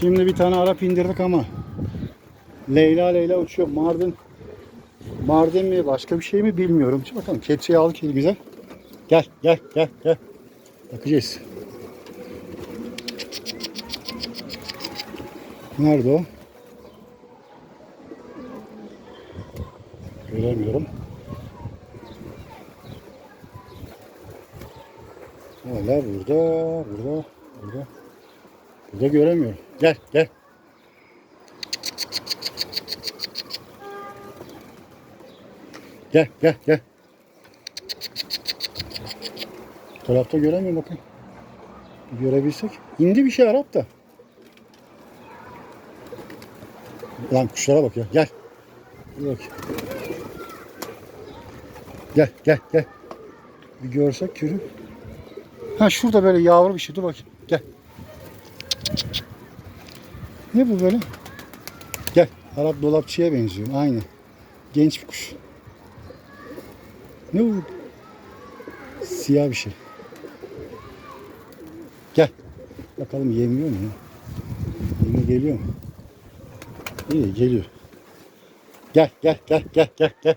Şimdi bir tane Arap indirdik ama Leyla Leyla uçuyor. Mardin Mardin mi başka bir şey mi bilmiyorum. Şimdi bakalım kepçeyi aldık elimize. Gel gel gel gel. Bakacağız. Nerede o? Göremiyorum. Hala burada, burada, burada. Burada göremiyorum. Gel, gel. Gel, gel, gel. Bu tarafta göremiyorum bakın. Görebilsek. İndi bir şey Arap da. Lan kuşlara bak ya. Gel. Bak. Gel, gel, gel. Bir görsek yürü. Ha şurada böyle yavru bir şey. Dur bakayım. Gel. Ne bu böyle? Gel. Arap dolapçıya benziyor. Aynı. Genç bir kuş. Ne bu? Siyah bir şey. Gel. Bakalım yemiyor mu? ya? Yemi geliyor mu? İyi geliyor. Gel gel gel gel gel gel.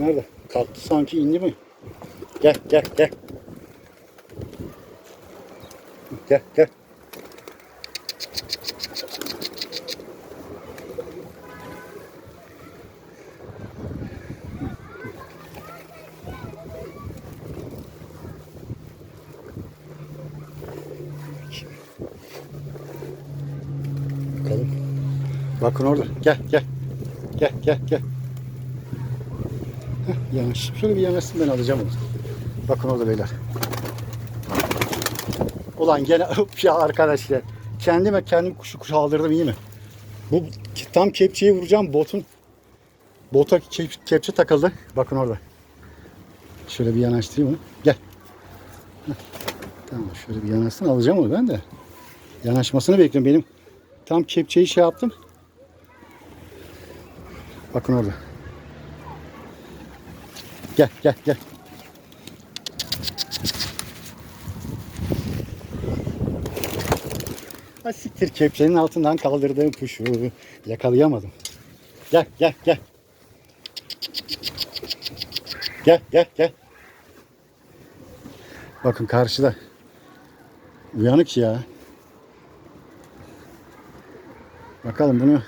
Nerede? Kalktı sanki indi mi? Gel gel gel. Gel gel. Bakalım. Bakın orada. Gel gel. Gel gel gel. Heh, yanaş. Şöyle bir yanaşsın ben alacağım onu. Bakın orada beyler. Ulan gene ya arkadaş ya. Kendime kendim kuşu kuşu aldırdım iyi mi? Bu tam kepçeyi vuracağım botun. Bota kep- kepçe takıldı. Bakın orada. Şöyle bir yanaştırayım onu. Gel. Tamam şöyle bir yanaşsın alacağım onu ben de. Yanaşmasını bekliyorum. Benim tam kepçeyi şey yaptım. Bakın orada. Gel gel gel. Ha siktir kepçenin altından kaldırdığım kuşu yakalayamadım. Gel gel gel. Gel gel gel. Bakın karşıda. Uyanık ya. Bakalım bunu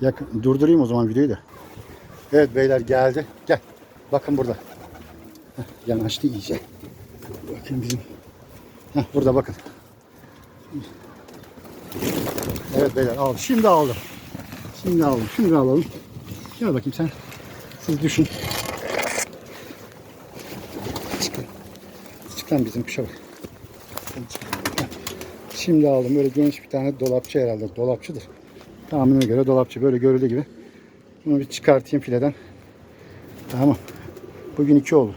yakın, durdurayım o zaman videoyu da. Evet beyler geldi. Gel. Bakın burada. Heh, yanaştı iyice. Bakın bizim. Heh, burada bakın. Evet beyler aldım. Şimdi aldım. Şimdi aldım. Şimdi alalım. Gel bakayım sen. Siz düşün. Çıkın. Çıkan bizim kuşa bak. Şimdi aldım. Böyle genç bir tane dolapçı herhalde. Dolapçıdır. Tahminime göre dolapçı. Böyle görüldüğü gibi. Bunu bir çıkartayım fileden. Tamam. Bugün iki oldu.